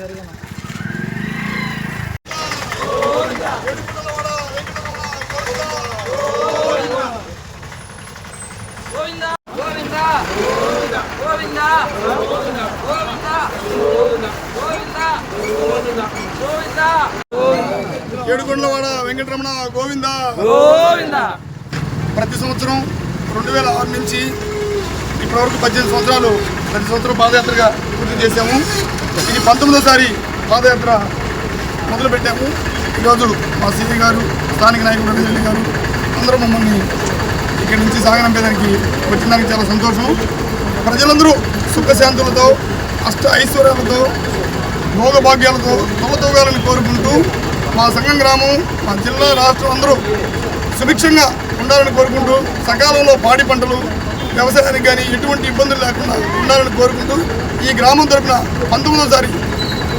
జరిగిన వెంకటరమణ గోవింద. గోవింద. ప్రతి సంవత్సరం రెండు వేల ఆరు నుంచి ఇప్పటివరకు పద్దెనిమిది సంవత్సరాలు ప్రతి సంవత్సరం పాదయాత్రగా పూర్తి చేశాము. ఇది పంతొమ్మిదోసారి పాదయాత్ర మొదలుపెట్టాము. ఈరోజు మా సీఏ గారు స్థానిక నాయకులు రవిజల్లి గారు అందరూ మమ్మల్ని ఇక్కడి నుంచి సాగనంపేదానికి వచ్చిన దానికి చాలా సంతోషం. ప్రజలందరూ సుఖశాంతులతో అష్ట ఐశ్వర్యాలతో భోగభాగ్యాలతో తొలతూగాలని కోరుకుంటూ మా సంఘం గ్రామం మా జిల్లా రాష్ట్రం అందరూ సుభిక్షంగా ఉండాలని కోరుకుంటూ సకాలంలో పాడి పంటలు వ్యవసాయానికి కానీ ఎటువంటి ఇబ్బందులు లేకుండా ఉండాలని కోరుకుంటూ ఈ గ్రామం తరపున పంతొమ్మిదోసారి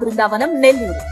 బృందావనం నెల్లూరు.